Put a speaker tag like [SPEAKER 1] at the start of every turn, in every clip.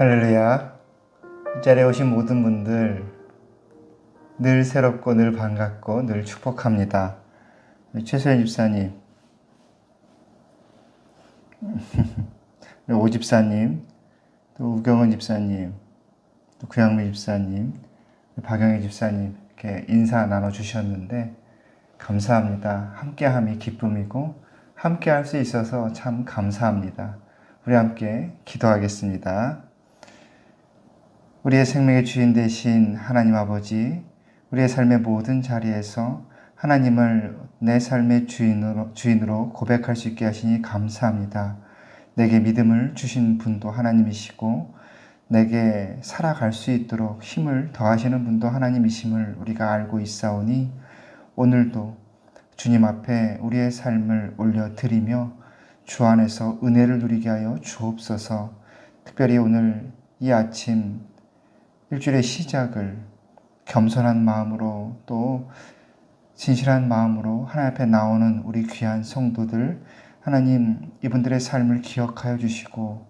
[SPEAKER 1] 할렐루야. 이 자리에 오신 모든 분들 늘 새롭고 늘 반갑고 늘 축복합니다. 최소연 집사님, 오 집사님, 또 우경은 집사님, 또 구양미 집사님, 박영희 집사님 이렇게 인사 나눠 주셨는데 감사합니다. 함께함이 기쁨이고 함께할 수 있어서 참 감사합니다. 우리 함께 기도하겠습니다. 우리의 생명의 주인 되신 하나님 아버지, 우리의 삶의 모든 자리에서 하나님을 내 삶의 주인으로, 주인으로 고백할 수 있게 하시니 감사합니다. 내게 믿음을 주신 분도 하나님이시고, 내게 살아갈 수 있도록 힘을 더하시는 분도 하나님이심을 우리가 알고 있사오니, 오늘도 주님 앞에 우리의 삶을 올려드리며 주 안에서 은혜를 누리게 하여 주옵소서. 특별히 오늘 이 아침 일주일의 시작을 겸손한 마음으로 또 진실한 마음으로 하나님 앞에 나오는 우리 귀한 성도들 하나님 이분들의 삶을 기억하여 주시고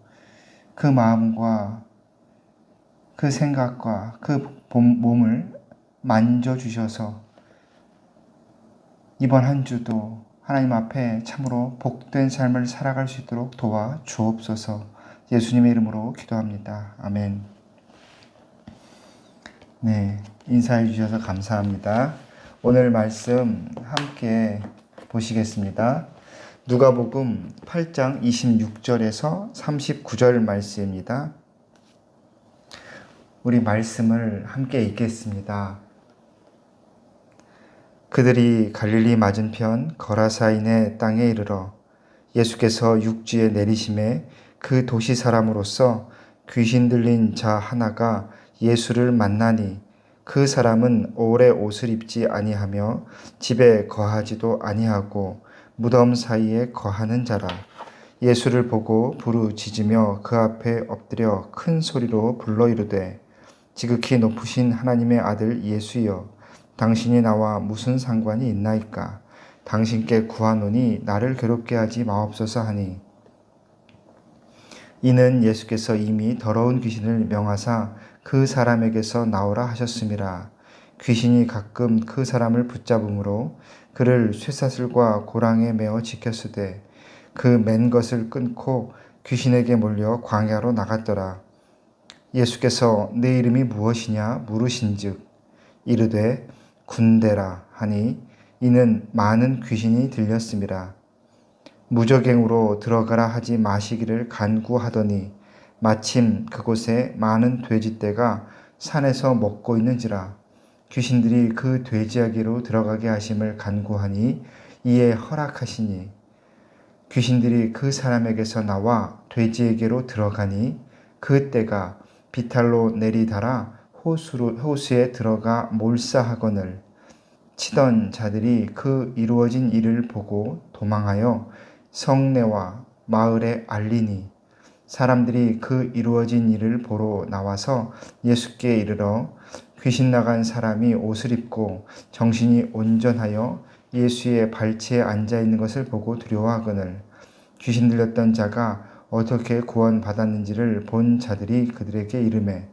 [SPEAKER 1] 그 마음과 그 생각과 그 몸을 만져 주셔서 이번 한 주도 하나님 앞에 참으로 복된 삶을 살아갈 수 있도록 도와 주옵소서 예수님의 이름으로 기도합니다. 아멘. 네, 인사해 주셔서 감사합니다. 오늘 말씀 함께 보시겠습니다. 누가복음 8장 26절에서 39절 말씀입니다. 우리 말씀을 함께 읽겠습니다. 그들이 갈릴리 맞은편 거라사인의 땅에 이르러 예수께서 육지에 내리심에 그 도시 사람으로서 귀신 들린 자 하나가 예수를 만나니 그 사람은 오래 옷을 입지 아니하며 집에 거하지도 아니하고 무덤 사이에 거하는 자라 예수를 보고 부르짖으며 그 앞에 엎드려 큰 소리로 불러 이르되 지극히 높으신 하나님의 아들 예수여 당신이 나와 무슨 상관이 있나이까? 당신께 구하노니 나를 괴롭게 하지 마옵소서 하니. 이는 예수께서 이미 더러운 귀신을 명하사 그 사람에게서 나오라 하셨음이라. 귀신이 가끔 그 사람을 붙잡음으로 그를 쇠사슬과 고랑에 메어 지켰으되 그 맨 것을 끊고 귀신에게 몰려 광야로 나갔더라. 예수께서 내 이름이 무엇이냐 물으신즉 이르되 군대라 하니 이는 많은 귀신이 들렸습니다. 무적행으로 들어가라 하지 마시기를 간구하더니 마침 그곳에 많은 돼지떼가 산에서 먹고 있는지라 귀신들이 그 돼지야기로 들어가게 하심을 간구하니 이에 허락하시니 귀신들이 그 사람에게서 나와 돼지에게로 들어가니 그 떼가 비탈로 내리달아 호수로, 호수에 들어가 몰사하거늘 치던 자들이 그 이루어진 일을 보고 도망하여 성내와 마을에 알리니 사람들이 그 이루어진 일을 보러 나와서 예수께 이르러 귀신 나간 사람이 옷을 입고 정신이 온전하여 예수의 발치에 앉아 있는 것을 보고 두려워하거늘 귀신 들렸던 자가 어떻게 구원받았는지를 본 자들이 그들에게 이름해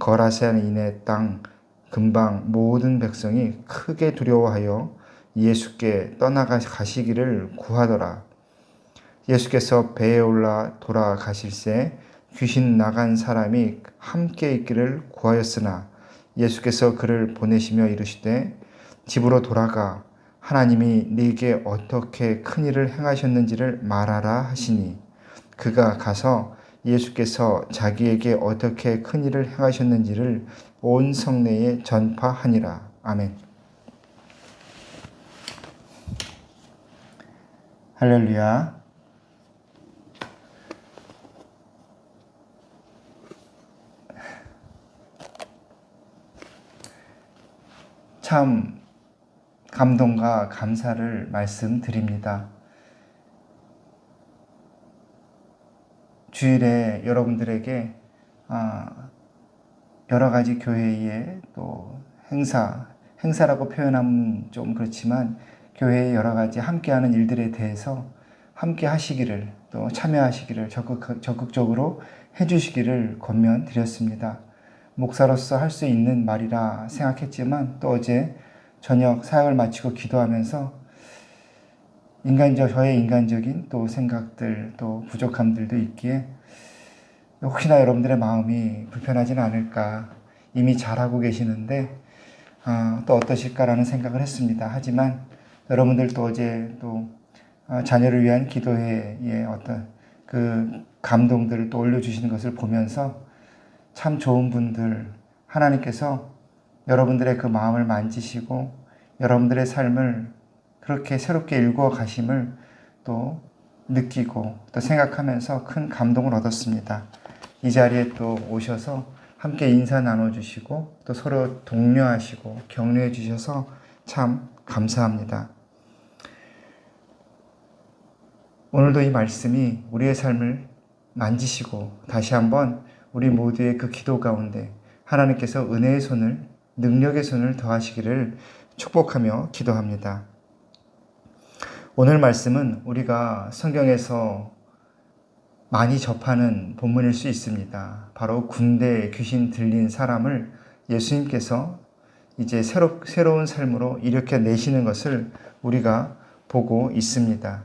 [SPEAKER 1] 거라세인의 땅 금방 모든 백성이 크게 두려워하여 예수께 떠나가 가시기를 구하더라. 예수께서 배에 올라 돌아가실새 귀신 나간 사람이 함께 있기를 구하였으나 예수께서 그를 보내시며 이르시되 집으로 돌아가 하나님이 네게 어떻게 큰 일을 행하셨는지를 말하라 하시니 그가 가서 예수께서 자기에게 어떻게 큰 일을 행하셨는지를 온 성내에 전파하니라. 아멘. 할렐루야. 참 감동과 감사를 말씀드립니다. 주일에 여러분들에게 아, 여러 가지 교회의 또 행사, 행사라고 표현하면 좀 그렇지만 교회의 여러 가지 함께하는 일들에 대해서 함께 하시기를 또 참여하시기를 적극, 적극적으로 해주시기를 권면 드렸습니다. 목사로서 할 수 있는 말이라 생각했지만 또 어제 저녁 사역을 마치고 기도하면서 인간적 저의 인간적인 또 생각들 또 부족함들도 있기에 혹시나 여러분들의 마음이 불편하지는 않을까 이미 잘하고 계시는데 아, 또 어떠실까라는 생각을 했습니다. 하지만 여러분들 또 어제 또 아, 자녀를 위한 기도회의 어떤 그 감동들을 또 올려주시는 것을 보면서 참 좋은 분들 하나님께서 여러분들의 그 마음을 만지시고 여러분들의 삶을 그렇게 새롭게 일구어 가심을 또 느끼고 또 생각하면서 큰 감동을 얻었습니다. 이 자리에 또 오셔서 함께 인사 나눠주시고 또 서로 독려하시고 격려해 주셔서 참 감사합니다. 오늘도 이 말씀이 우리의 삶을 만지시고 다시 한번 우리 모두의 그 기도 가운데 하나님께서 은혜의 손을 능력의 손을 더하시기를 축복하며 기도합니다. 오늘 말씀은 우리가 성경에서 많이 접하는 본문일 수 있습니다. 바로 군대에 귀신 들린 사람을 예수님께서 이제 새로, 새로운 삶으로 일으켜 내시는 것을 우리가 보고 있습니다.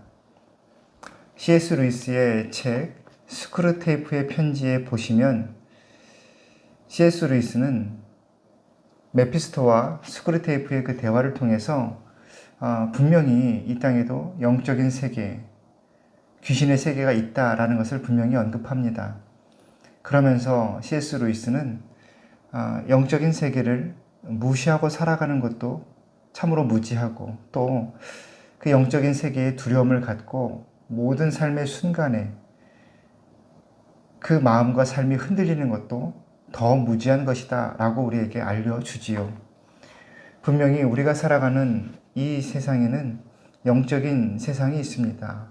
[SPEAKER 1] C.S. 루이스의 책 스크루테이프의 편지에 보시면 C.S. 루이스는 메피스토와 스크루테이프의 그 대화를 통해서 어, 분명히 이 땅에도 영적인 세계, 귀신의 세계가 있다라는 것을 분명히 언급합니다. 그러면서 C.S. 루이스는 어, 영적인 세계를 무시하고 살아가는 것도 참으로 무지하고 또 그 영적인 세계에 두려움을 갖고 모든 삶의 순간에 그 마음과 삶이 흔들리는 것도 더 무지한 것이다 라고 우리에게 알려주지요. 분명히 우리가 살아가는 이 세상에는 영적인 세상이 있습니다.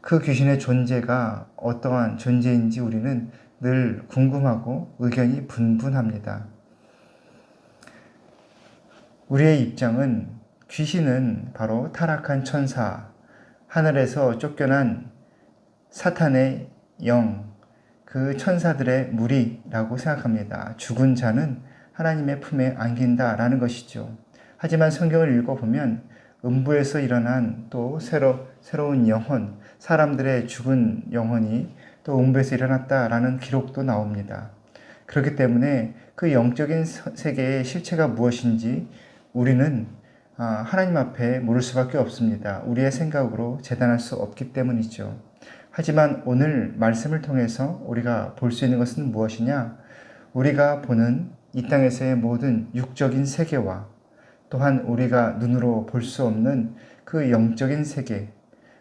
[SPEAKER 1] 그 귀신의 존재가 어떠한 존재인지 우리는 늘 궁금하고 의견이 분분합니다. 우리의 입장은 귀신은 바로 타락한 천사, 하늘에서 쫓겨난 사탄의 영, 그 천사들의 무리라고 생각합니다. 죽은 자는 하나님의 품에 안긴다라는 것이죠. 하지만 성경을 읽어보면 음부에서 일어난 또 새로, 새로운 영혼, 사람들의 죽은 영혼이 또 음부에서 일어났다라는 기록도 나옵니다. 그렇기 때문에 그 영적인 세계의 실체가 무엇인지 우리는 아, 하나님 앞에 물을 수밖에 없습니다. 우리의 생각으로 재단할 수 없기 때문이죠. 하지만 오늘 말씀을 통해서 우리가 볼 수 있는 것은 무엇이냐? 우리가 보는 이 땅에서의 모든 육적인 세계와 또한 우리가 눈으로 볼 수 없는 그 영적인 세계,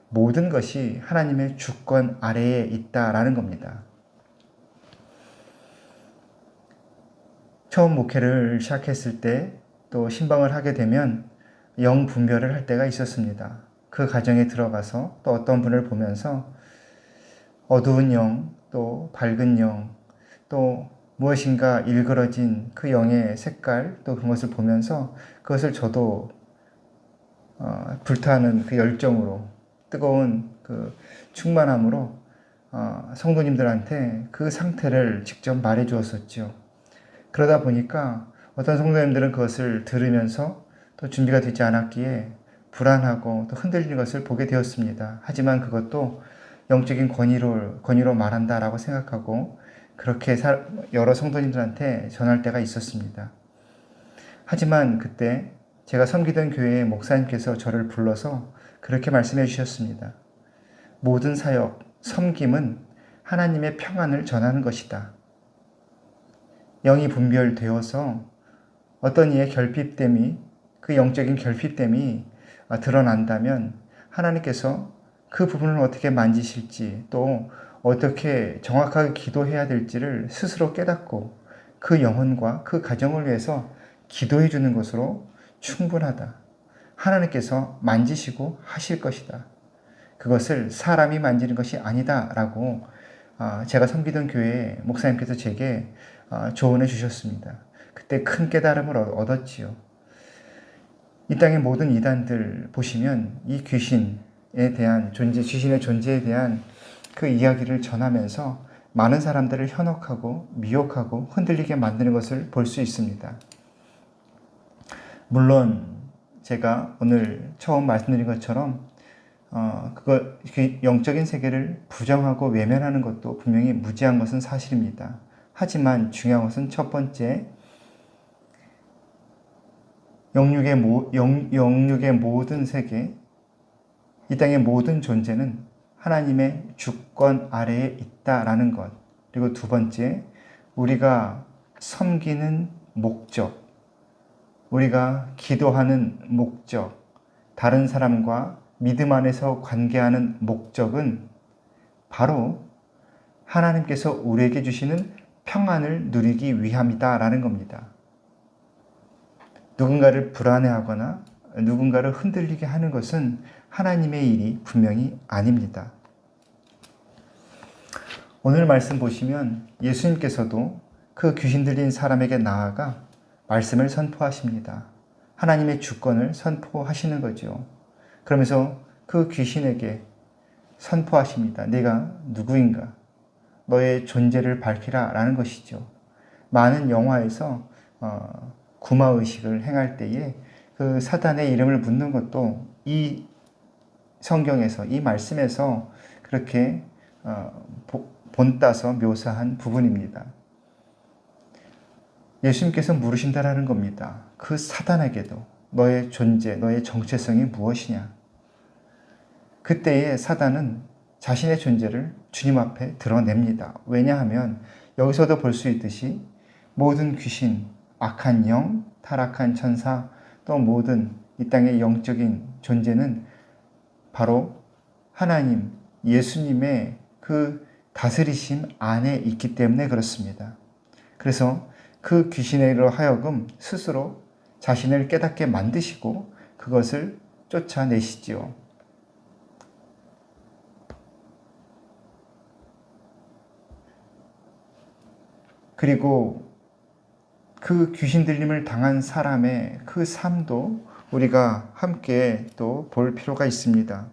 [SPEAKER 1] 모든 것이 하나님의 주권 아래에 있다라는 겁니다. 처음 목회를 시작했을 때 또 신방을 하게 되면 영 분별을 할 때가 있었습니다. 그 가정에 들어가서 또 어떤 분을 보면서 어두운 영, 또 밝은 영, 또 무엇인가 일그러진 그 영의 색깔, 또 그런 것을 보면서 그것을 저도 어, 불타는 그 열정으로 뜨거운 그 충만함으로 어, 성도님들한테 그 상태를 직접 말해 주었었죠. 그러다 보니까 어떤 성도님들은 그것을 들으면서 또 준비가 되지 않았기에 불안하고 또 흔들리는 것을 보게 되었습니다. 하지만 그것도 영적인 권위로, 권위로 말한다라고 생각하고 그렇게 여러 성도님들한테 전할 때가 있었습니다. 하지만 그때 제가 섬기던 교회의 목사님께서 저를 불러서 그렇게 말씀해 주셨습니다. 모든 사역, 섬김은 하나님의 평안을 전하는 것이다. 영이 분별되어서 어떤 이의 결핍됨이 그 영적인 결핍됨이 아, 드러난다면 하나님께서 그 부분을 어떻게 만지실지 또 어떻게 정확하게 기도해야 될지를 스스로 깨닫고 그 영혼과 그 가정을 위해서 기도해 주는 것으로 충분하다. 하나님께서 만지시고 하실 것이다. 그것을 사람이 만지는 것이 아니다라고 아, 제가 섬기던 교회 목사님께서 제게 아, 조언해 주셨습니다. 그때 큰 깨달음을 얻었지요. 이 땅의 모든 이단들 보시면 이 귀신 에 대한 존재, 귀신의 존재에 대한 그 이야기를 전하면서 많은 사람들을 현혹하고 미혹하고 흔들리게 만드는 것을 볼 수 있습니다. 물론 제가 오늘 처음 말씀드린 것처럼 어, 그거 그 영적인 세계를 부정하고 외면하는 것도 분명히 무지한 것은 사실입니다. 하지만 중요한 것은 첫 번째 영육의 모, 영, 영육의 모든 세계, 이 땅의 모든 존재는 하나님의 주권 아래에 있다라는 것. 그리고 두 번째, 우리가 섬기는 목적, 우리가 기도하는 목적, 다른 사람과 믿음 안에서 관계하는 목적은 바로 하나님께서 우리에게 주시는 평안을 누리기 위함이다라는 겁니다. 누군가를 불안해하거나 누군가를 흔들리게 하는 것은 하나님의 일이 분명히 아닙니다. 오늘 말씀 보시면 예수님께서도 그 귀신 들린 사람에게 나아가 말씀을 선포하십니다. 하나님의 주권을 선포하시는 거죠. 그러면서 그 귀신에게 선포하십니다. 내가 누구인가? 너의 존재를 밝히라 라는 것이죠. 많은 영화에서 어, 구마의식을 행할 때에 그 사단의 이름을 묻는 것도 이 성경에서, 이 말씀에서 그렇게 어, 본따서 묘사한 부분입니다. 예수님께서 물으신다라는 겁니다. 그 사단에게도 너의 존재, 너의 정체성이 무엇이냐? 그때에 사단은 자신의 존재를 주님 앞에 드러냅니다. 왜냐하면 여기서도 볼 수 있듯이 모든 귀신, 악한 영, 타락한 천사, 또 모든 이 땅의 영적인 존재는 바로 하나님, 예수님의 그 다스리심 안에 있기 때문에 그렇습니다. 그래서 그 귀신으로 하여금 스스로 자신을 깨닫게 만드시고 그것을 쫓아내시지요. 그리고 그 귀신 들림을 당한 사람의 그 삶도 우리가 함께 또 볼 필요가 있습니다.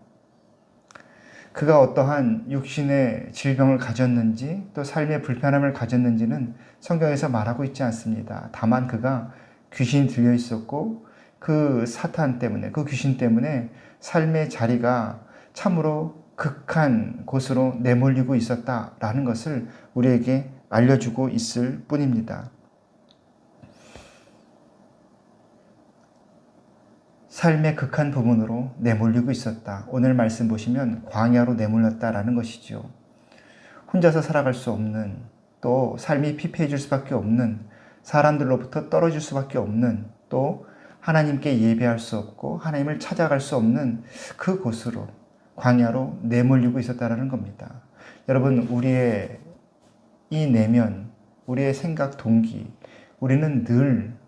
[SPEAKER 1] 그가 어떠한 육신의 질병을 가졌는지 또 삶의 불편함을 가졌는지는 성경에서 말하고 있지 않습니다. 다만 그가 귀신이 들려 있었고 그 사탄 때문에 그 귀신 때문에 삶의 자리가 참으로 극한 곳으로 내몰리고 있었다라는 것을 우리에게 알려주고 있을 뿐입니다. 삶의 극한 부분으로 내몰리고 있었다. 오늘 말씀 보시면 광야로 내몰렸다라는 것이죠. 혼자서 살아갈 수 없는 또 삶이 피폐해질 수밖에 없는 사람들로부터 떨어질 수밖에 없는 또 하나님께 예배할 수 없고 하나님을 찾아갈 수 없는 그 곳으로 광야로 내몰리고 있었다라는 겁니다. 여러분 우리의 이 내면, 우리의 생각 동기, 우리는 늘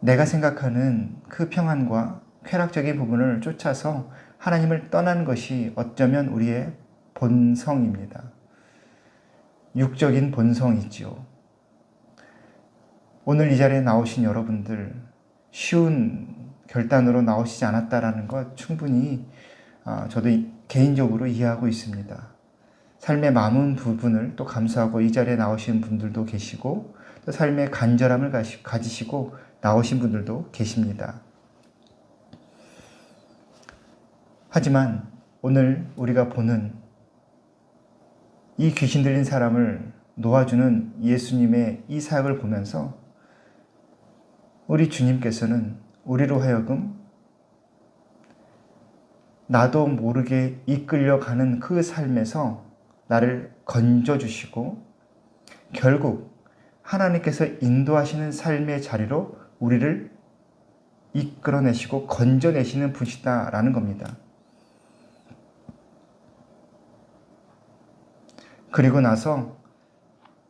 [SPEAKER 1] 내가 생각하는 그 평안과 쾌락적인 부분을 쫓아서 하나님을 떠난 것이 어쩌면 우리의 본성입니다. 육적인 본성이지요. 오늘 이 자리에 나오신 여러분들 쉬운 결단으로 나오시지 않았다라는 것 충분히 아, 저도 개인적으로 이해하고 있습니다. 삶의 남은 부분을 또 감수하고 이 자리에 나오신 분들도 계시고 또 삶의 간절함을 가지시고 나오신 분들도 계십니다. 하지만 오늘 우리가 보는 이 귀신 들린 사람을 놓아주는 예수님의 이 사역을 보면서 우리 주님께서는 우리로 하여금 나도 모르게 이끌려가는 그 삶에서 나를 건져주시고 결국 하나님께서 인도하시는 삶의 자리로 우리를 이끌어내시고 건져내시는 분이다라는 겁니다. 그리고 나서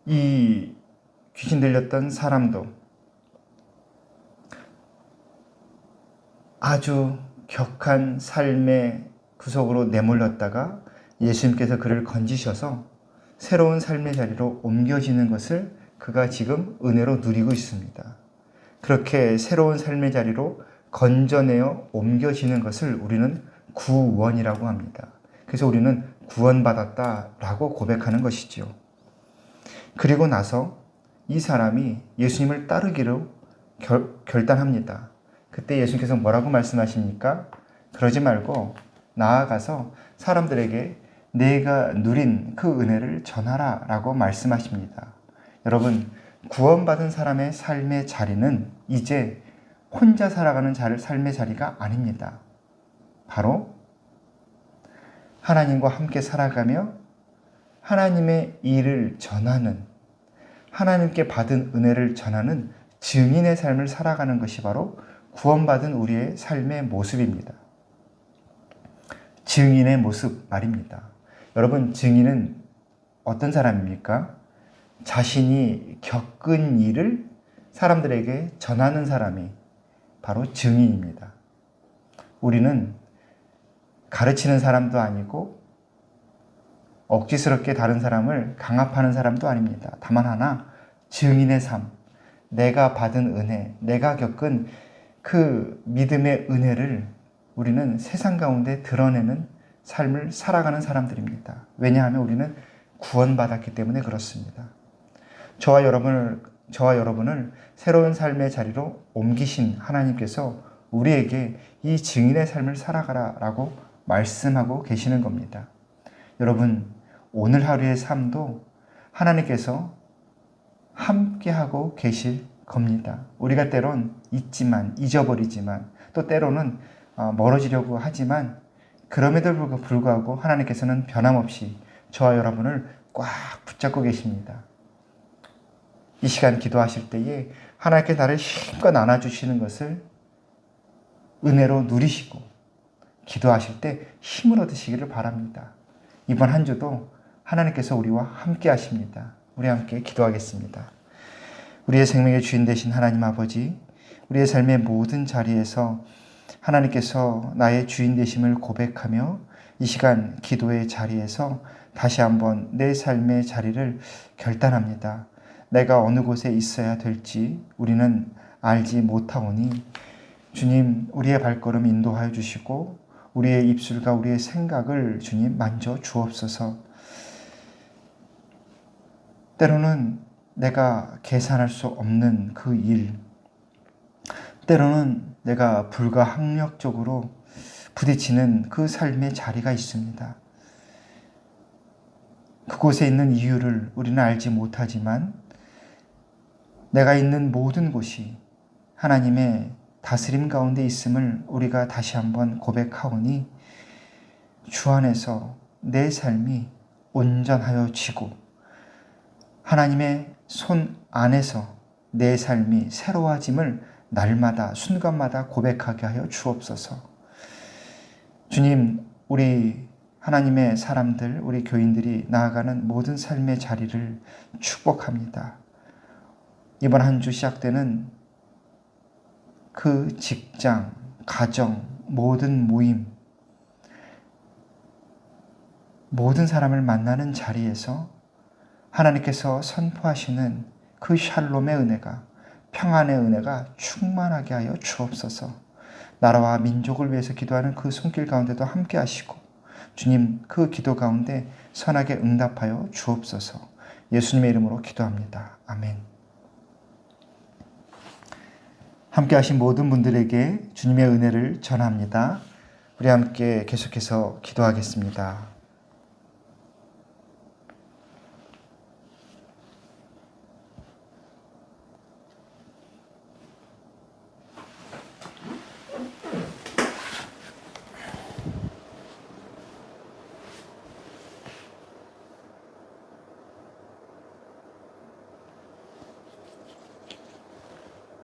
[SPEAKER 1] 이 귀신 들렸던 사람도 아주 격한 삶의 구석으로 내몰렸다가 예수님께서 그를 건지셔서 새로운 삶의 자리로 옮겨지는 것을 그가 지금 은혜로 누리고 있습니다. 그렇게 새로운 삶의 자리로 건져내어 옮겨지는 것을 우리는 구원이라고 합니다. 그래서 우리는 구원받았다라고 고백하는 것이지요. 그리고 나서 이 사람이 예수님을 따르기로 결, 결단합니다. 그때 예수님께서 뭐라고 말씀하십니까? 그러지 말고 나아가서 사람들에게 내가 누린 그 은혜를 전하라 라고 말씀하십니다. 여러분, 구원받은 사람의 삶의 자리는 이제 혼자 살아가는 삶의 자리가 아닙니다. 바로 하나님과 함께 살아가며 하나님의 일을 전하는 하나님께 받은 은혜를 전하는 증인의 삶을 살아가는 것이 바로 구원받은 우리의 삶의 모습입니다. 증인의 모습 말입니다. 여러분, 증인은 어떤 사람입니까? 자신이 겪은 일을 사람들에게 전하는 사람이 바로 증인입니다. 우리는 가르치는 사람도 아니고 억지스럽게 다른 사람을 강압하는 사람도 아닙니다. 다만 하나 증인의 삶, 내가 받은 은혜, 내가 겪은 그 믿음의 은혜를 우리는 세상 가운데 드러내는 삶을 살아가는 사람들입니다. 왜냐하면 우리는 구원받았기 때문에 그렇습니다. 저와 여러분을 저와 여러분을 새로운 삶의 자리로 옮기신 하나님께서 우리에게 이 증인의 삶을 살아가라라고 말씀하고 계시는 겁니다. 여러분, 오늘 하루의 삶도 하나님께서 함께하고 계실 겁니다. 우리가 때론 잊지만, 잊어버리지만, 또 때로는 어, 멀어지려고 하지만, 그럼에도 불구하고 하나님께서는 변함없이 저와 여러분을 꽉 붙잡고 계십니다. 이 시간 기도하실 때에 하나님께 나를 힘껏 안아주시는 것을 은혜로 누리시고 기도하실 때 힘을 얻으시기를 바랍니다. 이번 한 주도 하나님께서 우리와 함께 하십니다. 우리 함께 기도하겠습니다. 우리의 생명의 주인 되신 하나님 아버지, 우리의 삶의 모든 자리에서 하나님께서 나의 주인 되심을 고백하며 이 시간 기도의 자리에서 다시 한번 내 삶의 자리를 결단합니다. 내가 어느 곳에 있어야 될지 우리는 알지 못하오니 주님 우리의 발걸음 인도하여 주시고 우리의 입술과 우리의 생각을 주님 만져 주옵소서. 때로는 내가 계산할 수 없는 그 일, 때로는 내가 불가항력적으로 부딪히는 그 삶의 자리가 있습니다. 그곳에 있는 이유를 우리는 알지 못하지만 내가 있는 모든 곳이 하나님의 다스림 가운데 있음을 우리가 다시 한번 고백하오니 주 안에서 내 삶이 온전하여 지고 하나님의 손 안에서 내 삶이 새로워짐을 날마다 순간마다 고백하게 하여 주옵소서. 주님, 우리 하나님의 사람들, 우리 교인들이 나아가는 모든 삶의 자리를 축복합니다. 이번 한 주 시작되는 그 직장, 가정, 모든 모임, 모든 사람을 만나는 자리에서 하나님께서 선포하시는 그 샬롬의 은혜가 평안의 은혜가 충만하게 하여 주옵소서. 나라와 민족을 위해서 기도하는 그 손길 가운데도 함께 하시고 주님 그 기도 가운데 선하게 응답하여 주옵소서. 예수님의 이름으로 기도합니다. 아멘. 함께 하신 모든 분들에게 주님의 은혜를 전합니다. 우리 함께 계속해서 기도하겠습니다.